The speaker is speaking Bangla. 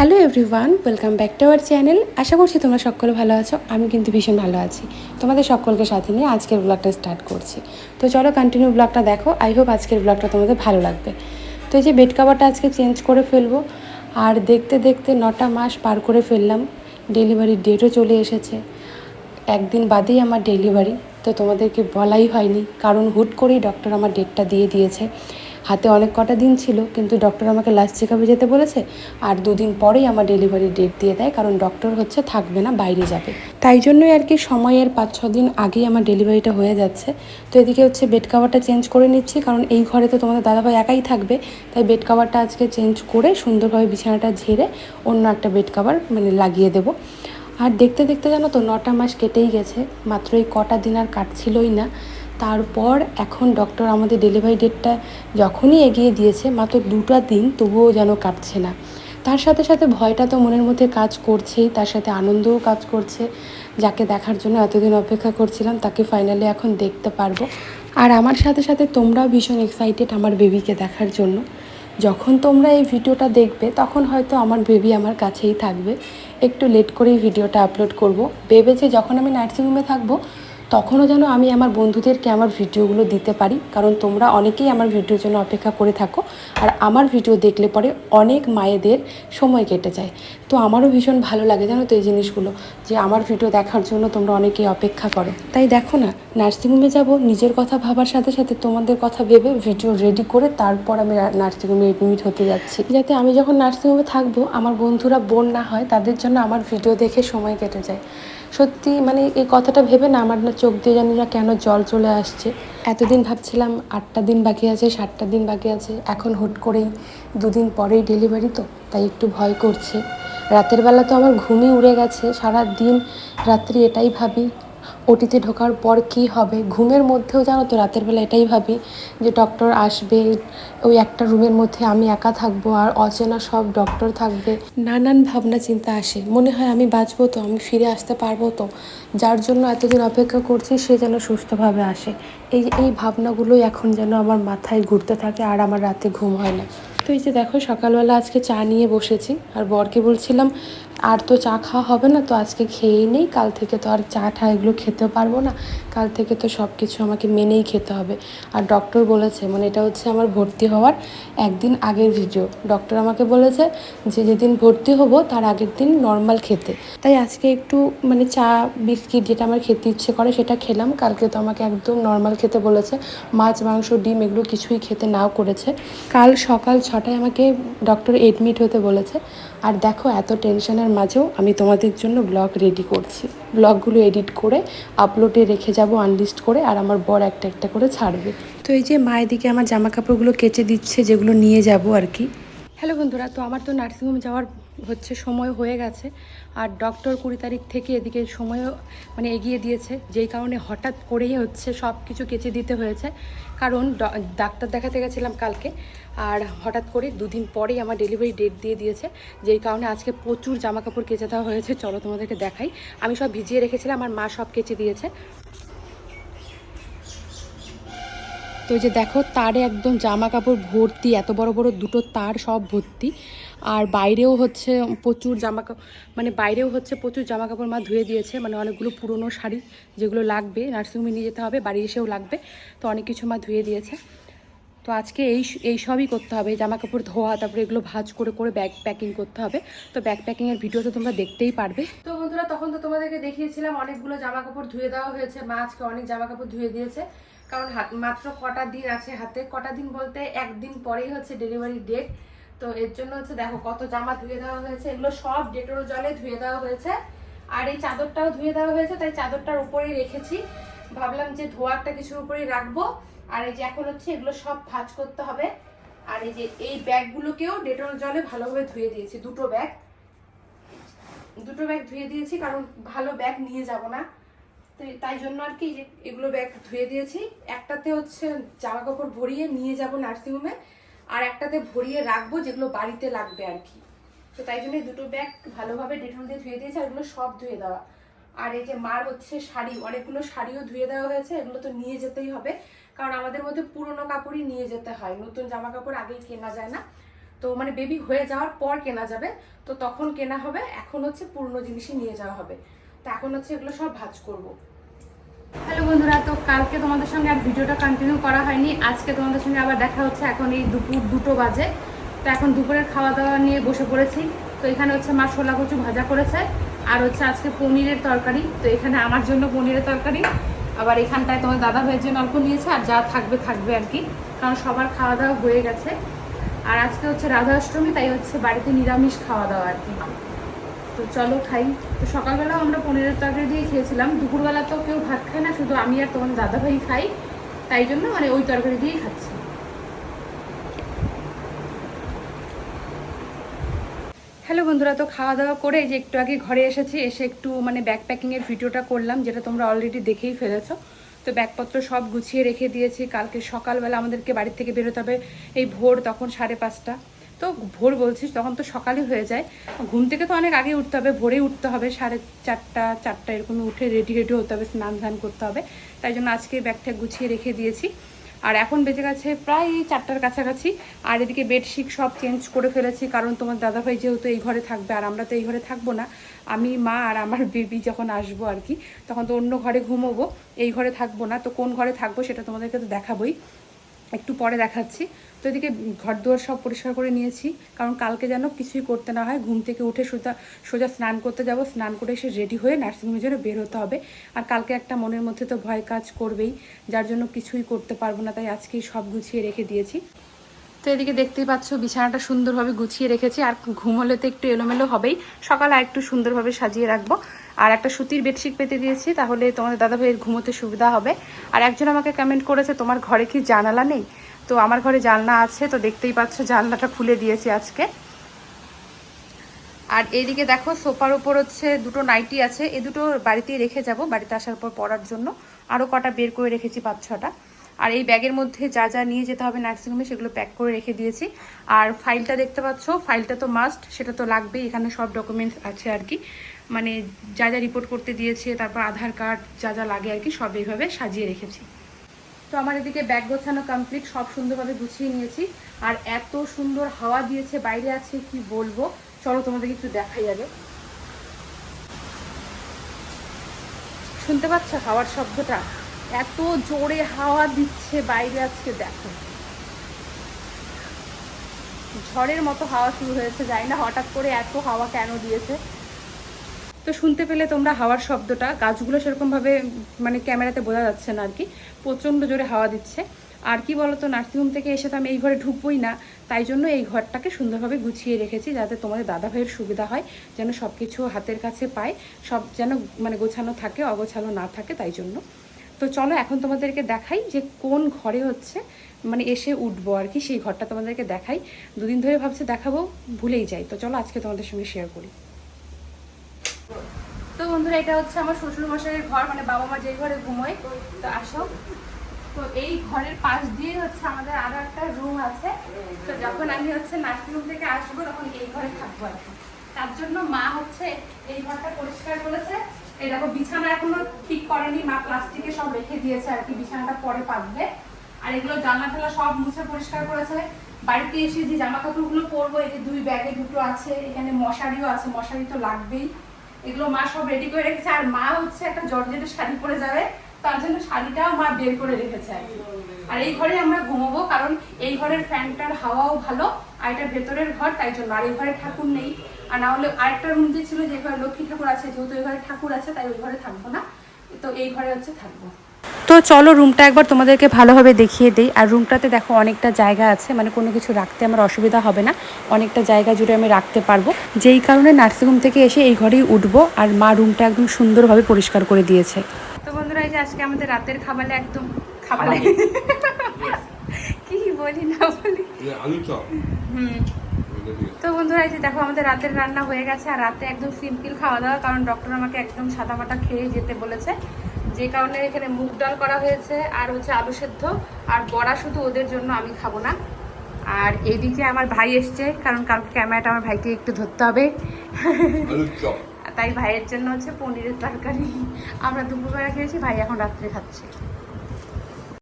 Hello everyone, welcome back to our channel. আশা করছি তোমরা সকলে ভালো আছো, আমি কিন্তু ভীষণ ভালো আছি। তোমাদের সকলকে সাথে নিয়ে আজকের ব্লগটা স্টার্ট করছি। তো চলো কন্টিনিউ ব্লগটা দেখো আই হোপ আজকের ব্লগটা তোমাদের ভালো লাগবে। তো এই যে বেড কাভারটা আজকে চেঞ্জ করে ফেলব, আর দেখতে দেখতে নটা মাস পার করে ফেললাম ডেলিভারির ডেটও চলে এসেছে। একদিন বাদেই আমার ডেলিভারি তো তোমাদেরকে বলাই হয়নি, কারণ হুট করেই ডক্টর আমার ডেটটা দিয়ে দিয়েছে। হাতে অনেক কটা দিন ছিল, কিন্তু ডক্টর আমাকে লাস্ট চেক আপে যেতে বলেছে, আর দুদিন পরেই আমার ডেলিভারি ডেট দিয়ে দেয়, কারণ ডক্টর হচ্ছে থাকবে না, বাইরে যাবে। তাই জন্যই আর কি সময়ের পাঁচ, ছ দিন আগেই আমার ডেলিভারিটা হয়ে যাচ্ছে। তো এদিকে হচ্ছে বেড কাভারটা চেঞ্জ করে নিচ্ছি, কারণ এই ঘরে তো তোমাদের দাদাভাই একাই থাকবে, তাই বেড কাভারটা আজকে চেঞ্জ করে সুন্দরভাবে বিছানাটা ঝেড়ে অন্য একটা বেড কাভার মানে লাগিয়ে দেবো। আর দেখতে দেখতে জানো তো, নটা মাস কেটেই গেছে, মাত্র এই কটা দিন আর কাটছিলই না। তারপর এখন ডক্টর আমাদের ডেলিভারি ডেটটা যখনই এগিয়ে দিয়েছে, মাত্র দুটো দিন তবুও যেন কাটছে না। তার সাথে সাথে ভয়টা তো মনের মধ্যে কাজ করছেই, তার সাথে আনন্দও কাজ করছে। যাকে দেখার জন্য এতদিন অপেক্ষা করছিলাম, তাকে ফাইনালি এখন দেখতে পারব। আর আমার সাথে সাথে তোমরাও ভীষণ এক্সাইটেড আমার বেবিকে দেখার জন্য। যখন তোমরা এই ভিডিওটা দেখবে, তখন হয়তো আমার বেবি আমার কাছেই থাকবে। একটু লেট করেই ভিডিওটা আপলোড করব। ভেবেছি যখন আমি নার্সিংহোমে থাকব তখনও যেন আমি আমার বন্ধুদেরকে আমার ভিডিওগুলো দিতে পারি, কারণ তোমরা অনেকেই আমার ভিডিওর জন্য অপেক্ষা করে থাকো, আর আমার ভিডিও দেখলে পরে অনেক মায়েদের সময় কেটে যায়। তো আমারও ভীষণ ভালো লাগে জানো তো এই জিনিসগুলো, যে আমার ভিডিও দেখার জন্য তোমরা অনেকেই অপেক্ষা করো। তাই দেখো না, নার্সিংহোমে যাব, নিজের কথা ভাবার সাথে সাথে তোমাদের কথা ভেবে ভিডিও রেডি করে তারপর আমি নার্সিংহোমে এডমিট হতে যাচ্ছি। যাতে আমি যখন নার্সিংহোমে থাকব, আমার বন্ধুরা বোন না হয়, তাদের জন্য আমার ভিডিও দেখে সময় কেটে যায়। সত্যি মানে এই কথাটা ভেবে না আমার না চোখ দিয়ে জানি না কেন জল চলে আসছে। এতদিন ভাবছিলাম আটটা দিন বাকি আছে, সাতটা দিন বাকি আছে, এখন হুট করেই দুদিন পরেই ডেলিভারি তো, তাই একটু ভয় করছে। রাতের বেলা তো আমার ঘুমই উড়ে গেছে সারা দিন রাত্রি এটাই ভাবি ওটিতে ঢোকার পর কি হবে? ঘুমের মধ্যেও জানো তো রাতের বেলা এটাই ভাবি যে ডক্টর আসবে, ওই একটা রুমের মধ্যে আমি একা থাকব আর অচেনা সব ডক্টর থাকবে। নানান ভাবনা চিন্তা আসে। মনে হয় আমি বাঁচবো তো, আমি ফিরে আসতে পারব তো। যার জন্য এতদিন অপেক্ষা করছি সে যেন সুস্থভাবে আসে। এই এই ভাবনাগুলোই এখন যেন আমার মাথায় ঘুরতে থাকে আর আমার রাতে ঘুম হয় না। তো এই যে দেখো সকালবেলা আজকে চা নিয়ে বসেছি। আর বরকে বলছিলাম আর তো চা খাওয়া হবে না, তো আজকে খেয়েই নেই, কাল থেকে তো আর চা ঠা এগুলো খেতে পারব না, কাল থেকে তো সব কিছু আমাকে মেনেই খেতে হবে। আর ডক্টর বলেছে মানে এটা হচ্ছে আমার ভর্তি হওয়ার একদিন আগের ভিডিও ডক্টর আমাকে বলেছে যে যেদিন ভর্তি হব তার আগের দিন নর্মাল খেতে। তাই আজকে একটু মানে চা, বিস্কিট যেটা আমার খেতে ইচ্ছে করে সেটা খেলাম। কালকে তো আমাকে একদম নর্মাল খেতে বলেছে, মাছ, মাংস, ডিম এগুলো কিছুই খেতে নাও করেছে। কাল সকাল ছটায় আমাকে ডক্টর এডমিট হতে বলেছে। আর দেখো, এত টেনশনের মাঝেও আমি তোমাদের জন্য ব্লগ রেডি করছি। ব্লগগুলো এডিট করে আপলোডে রেখে যাব আনলিস্ট করে, আর আমার বর একটা একটা করে ছাড়বে। তো এই যে মায়ের দিকে আমার জামা কাপড়গুলো কেচে দিচ্ছে, যেগুলো নিয়ে যাব আর কি। হ্যালো বন্ধুরা, তো আমার তো নার্সিংহোমে যাওয়ার হচ্ছে সময় হয়ে গেছে, আর ডক্টর কুড়ি তারিখ থেকে এদিকে সময়ও মানে এগিয়ে দিয়েছে, যেই কারণে হঠাৎ করেই হচ্ছে সব কিছু কেচে দিতে হয়েছে। কারণ ডাক্তার দেখাতে গেছিলাম কালকে, আর হঠাৎ করে দুদিন পরেই আমার ডেলিভারি ডেট দিয়ে দিয়েছে, যেই কারণে আজকে প্রচুর জামা কাপড় কেচে দেওয়া হয়েছে। চলো তোমাদেরকে দেখাই। আমি সব ভিজিয়ে রেখেছিলাম আমার মা সব কেচে দিয়েছে। তো যে দেখো, তারে একদম জামা কাপড় ভর্তি, এত বড় বড় দুটো তার সব ভর্তি। আর বাইরেও হচ্ছে প্রচুর জামা মানে বাইরেও হচ্ছে প্রচুর জামা কাপড় মা ধুয়ে দিয়েছে। মানে অনেকগুলো পুরনো শাড়ি যেগুলো লাগবে, নার্সিংহোমে নিয়ে যেতে হবে, বাড়ি এসেও লাগবে। তো অনেক কিছু মা ধুয়ে দিয়েছে। তো আজকে এই এই সবই করতে হবে। জামা কাপড় ধোয়া, তারপরে এগুলো ভাজ করে করে ব্যাগ প্যাকিং করতে হবে। তো ব্যাগ প্যাকিংয়ের ভিডিও তো তোমরা দেখতেই পারবে। তো বন্ধুরা, তখন তো তোমাদেরকে দেখিয়েছিলাম, অনেকগুলো জামা কাপড় ধুয়ে দেওয়া হয়েছে। মা আজকে অনেক জামা কাপড় ধুয়ে দিয়েছে। কারণ মাত্র কটা দিন আছে হাতে। কটা দিন বলতে একদিন পরেই হচ্ছে ডেলিভারি ডেট তো এর জন্য হচ্ছে দেখো কত জামা ধুয়ে দেওয়া হয়েছে। এগুলো সব ডেটল জলে ধুয়ে দেওয়া হয়েছে। আর এই চাদরটাও ধুয়ে দেওয়া হয়েছে, তাই চাদরটার উপরেই রেখেছি। ভাবলাম যে ধোয়ারটা কিছুর উপরেই রাখব। আর এই যে এখন হচ্ছে এগুলো সব ভাঁজ করতে হবে। আর এই যে এই ব্যাগগুলোকেও ডেটল জলে ভালোভাবে ধুয়ে দিয়েছি, দুটো ব্যাগ। দুটো ব্যাগ ধুয়ে দিয়েছি, কারণ ভালো ব্যাগ নিয়ে যাব না। তাই জন্য আর কি এগুলো ব্যাগ ধুয়ে দিয়েছি। একটাতে হচ্ছে জামা কাপড় ভরিয়ে নিয়ে যাব নার্সিংহোমে আর একটাতে ভরিয়ে রাখব যেগুলো বাড়িতে লাগবে আর কি। তো তাই জন্য দুটো ব্যাগ ভালোভাবে ডেটল দিয়ে ধুয়ে দিয়েছি, আর এগুলো সব ধুয়ে দেওয়া। আর এই যে মার হচ্ছে শাড়ি, অনেকগুলো শাড়িও ধুয়ে দেওয়া হয়েছে, এগুলো তো নিয়ে যেতেই হবে। কারণ আমাদের মধ্যে পুরনো কাপড়ই নিয়ে যেতে হয়, নতুন জামা কাপড় আগেই কেনা যায় না। তো মানে বেবি হয়ে যাওয়ার পর কেনা যাবে, তো তখন কেনা হবে, এখন হচ্ছে পুরনো জিনিসই নিয়ে যাওয়া হবে। তো এখন হচ্ছে এগুলো সব ভাজ করব। হ্যালো বন্ধুরা, তো কালকে তোমাদের সঙ্গে আর ভিডিওটা কন্টিনিউ করা হয়নি। আজকে তোমাদের সঙ্গে আবার দেখা হচ্ছে এখন এই দুপুর দুটো বাজে। তো এখন দুপুরের খাওয়া দাওয়া নিয়ে বসে পড়েছি। তো এখানে হচ্ছে মা ছোলা কচু ভাজা করেছে। আর হচ্ছে আজকে পনিরের তরকারি। তো এখানে আমার জন্য পনিরের তরকারি। আবার এখানটায় তোমার দাদা ভাইয়ের জন্য অল্প নিয়েছে, আর যা থাকবে থাকবে আর কি। কারণ সবার খাওয়া দাওয়া হয়ে গেছে। আর আজকে হচ্ছে রাধা অষ্টমী তাই হচ্ছে বাড়িতে নিরামিষ খাওয়া দাওয়া আর কি। তো চলো খাই। তো সকালবেলাও আমরা পনিরের তরকারি দিয়ে খেয়েছিলাম। দুপুরবেলা তো কেউ ভাত খায় না, শুধু আমি আর তোমার দাদা ভাই খাই। তাই জন্য মানে ওই তরকারি দিয়েই খাচ্ছি। হ্যালো বন্ধুরা, তো খাওয়া দাওয়া করে যে একটু আগে ঘরে এসেছি, এসে একটু মানে ব্যাগ প্যাকিংয়ের ভিডিওটা করলাম, যেটা তোমরা অলরেডি দেখেই ফেলেছো। তো ব্যাগপত্র সব গুছিয়ে রেখে দিয়েছি। কালকে সকালবেলা আমাদেরকে বাড়ির থেকে বেরোতে হবে। এই ভোর তখন সাড়ে পাঁচটা। তো ভোর বলছিস, তখন তো সকালই হয়ে যায়। ঘুম থেকে তো অনেক আগে উঠতে হবে, ভোরেই উঠতে হবে, সাড়ে চারটা চারটা এরকমই উঠে রেডি রেডি হতে হবে, স্নান ধান করতে হবে। তাই জন্য আজকে ব্যাগটা গুছিয়ে রেখে দিয়েছি। আর এখন বেজে গেছে প্রায় চারটার কাছাকাছি। আর এদিকে বেডশিট সব চেঞ্জ করে ফেলেছি, কারণ তোমার দাদাভাই যেহেতু এই ঘরে থাকবে, আর আমরা তো এই ঘরে থাকব না, আমি, মা আর আমার বেবি যখন আসব আর কি, তখন তো অন্য ঘরে ঘুমোবো, এই ঘরে থাকব না। তো কোন ঘরে থাকব সেটা তোমাদেরকে তো দেখাবোই। একটু পরে দেখাচ্ছি। তো এদিকে ঘর দুয়ার সব পরিষ্কার করে নিয়েছি, কারণ কালকে যেন কিছুই করতে না হয়। ঘুম থেকে উঠে সোজা সোজা স্নান করতে যাব। স্নান করে এসে রেডি হয়ে নার্সিংহোমের জন্য বের হতে হবে। আর কালকে একটা মনের মধ্যে তো ভয় কাজ করবেই, যার জন্য কিছুই করতে পারব না, তাই আজকেই সব গুছিয়ে রেখে দিয়েছি। তো এদিকে দেখতেই পাচ্ছ বিছানাটা সুন্দরভাবে গুছিয়ে রেখেছি, আর ঘুমোলে তো একটু এলোমেলো হবেই। সকালে আর একটু সুন্দরভাবে সাজিয়ে রাখব। আর একটা সুতির বেডশিট পেতে দিয়েছি, তাহলে তোমাদের দাদা ভাইয়ের ঘুমোতে সুবিধা হবে। আর একজন আমাকে কমেন্ট করেছে, তোমার ঘরে কি জানালা নেই? তো আমার ঘরে জানলা আছে, তো দেখতেই পাচ্ছ জানলাটা খুলে দিয়েছি আজকে। আর এইদিকে দেখো, সোফার উপর হচ্ছে দুটো নাইটি আছে, এ দুটো বাড়িতেই রেখে যাব, বাড়িতে আসার পর পরার জন্য। আরও কটা বের করে রেখেছি পাঁচ ছটা। আর এই ব্যাগের মধ্যে যা যা নিয়ে যেতে হবে নার্সিংহোমে সেগুলো প্যাক করে রেখে দিয়েছি। আর ফাইলটা দেখতে পাচ্ছ, ফাইলটা তো মাস্ট সেটা তো লাগবেই, এখানে সব ডকুমেন্টস আছে আর কি। মানে যা যা রিপোর্ট করতে দিয়েছে, তারপর আধার কার্ড যা যা লাগে আর কি, সব এইভাবে সাজিয়ে রেখেছি। তো আমার এদিকে ব্যাগ গোছানো কমপ্লিট সব সুন্দরভাবে গুছিয়ে নিয়েছি। আর এত সুন্দর হাওয়া দিয়েছে, বাইরে আছে কি বলব? চলো তোমাদেরকে একটু দেখাই আগে। শুনতে পাচ্ছ হাওয়ার শব্দটা? এত জোরে হাওয়া দিচ্ছে বাইরে আজকে, দেখো। ঝড়ের মতো হাওয়া শুরু হয়েছে যাই না হঠাৎ করে এত হাওয়া কেন দিয়েছে। তো শুনতে পেলে তোমরা হাওয়ার শব্দটা, গাছগুলো সেরকমভাবে মানে ক্যামেরাতে বোঝা যাচ্ছে না আর কি, প্রচণ্ড জোরে হাওয়া দিচ্ছে। আর কি বলতো নার্সিংহোম থেকে এসে তো আমি এই ঘরে ঢুকবোই না, তাই জন্য এই ঘরটাকে সুন্দরভাবে গুছিয়ে রেখেছি, যাতে তোমাদের দাদা ভাইয়ের সুবিধা হয়, যেন সব কিছু হাতের কাছে পায়, সব যেন মানে গোছানো থাকে অগোছানো না থাকে, তাই জন্য। তো চলো এখন তোমাদেরকে দেখাই যে কোন ঘরে হচ্ছে মানে এসে উঠবো আর কি, সেই ঘরটা তোমাদেরকে দেখাই। দুদিন ধরে ভাবছি দেখাবো, ভুলেই যাই। তো চলো আজকে তোমাদের সঙ্গে শেয়ার করি। তো বন্ধুরা, এটা হচ্ছে আমার শ্বশুর মশাইয়ের ঘর মানে বাবা মা যে ঘরে ঘুমোয়। তো আসো। তো এই ঘরের পাশ দিয়ে হচ্ছে আমাদের আরও একটা রুম আছে। তো যখন আমি হচ্ছে নার্সিং নার্সিংহোম থেকে আসব, তখন এই ঘরে থাকব আর তার জন্য মা হচ্ছে এই ঘরটা পরিষ্কার করেছে। এই দেখো, বিছানা এখনও ঠিক করেনি, মা প্লাস্টিকে সব রেখে দিয়েছে আর কি, বিছানাটা পরে পাতবে। আর এগুলো জানলা টালা সব মুছে পরিষ্কার করেছে। বাড়িতে এসে যে জামা কাপড়গুলো পরবো, এই যে দুই ব্যাগে দুটো আছে, এখানে মশারিও আছে, মশারি তো লাগবেই। এগুলো মা সব রেডি করে রেখেছে, আর মা হচ্ছে একটা জর্জেটের শাড়ি পরে যাবে, তার জন্য শাড়িটাও মা বের করে রেখেছে আর। আর এই ঘরে আমরা ঘুমোবো, কারণ এই ঘরের ফ্যানটার হাওয়াও ভালো, আর এটা ভেতরের ঘর, তাই জন্য। আর এই ঘরে ঠাকুর নেই। আর না হলে আরেকটা রুম যে ছিল যে ঘরে লক্ষ্মী ঠাকুর আছে যেহেতু এই ঘরে ঠাকুর আছে তাই ওই ঘরে থাকব না। তো এই ঘরে হচ্ছে থাকব। তো চলো রুমটা একবার তোমাদেরকে ভালোভাবে দেখিয়ে দিই। আর রুমটাতে দেখো অনেকটা জায়গা আছে মানে কোনো কিছু রাখতে আমার অসুবিধা হবে না। অনেকটা জায়গা জুড়ে আমি রাখতে পারব। যেই কারণে নার্সিংহোম থেকে এসে এই ঘরেই উঠবো আর মা রুমটা একদম সুন্দরভাবে পরিষ্কার করে দিয়েছে। তো বন্ধুরা এই যে আজকে আমাদের রাতের খাবারে একদম খাবারে। কি বলি না বলি। হুম। তো বন্ধুরা এই যে দেখো আমাদের রাতের রান্না হয়ে গেছে আর রাতে একদম সিম্পল খাওয়া দাওয়া কারণ ডক্টর আমাকে একদম সাদা মাটা খেয়ে যেতে বলেছে। যে কারণে এখানে মুগ ডাল করা হয়েছে আর হচ্ছে আলু সেদ্ধ আর বড়া শুধু ওদের জন্য আমি খাব না। আর এদিকে আমার ভাই এসছে কারণ কালকে ক্যামেরাটা আমার ভাইকে একটু ধরতে হবে। তাই ভাইয়ের জন্য হচ্ছে পনিরের তরকারি। আমরা দুপুরবেলা খেয়েছি ভাই এখন রাত্রে খাচ্ছে।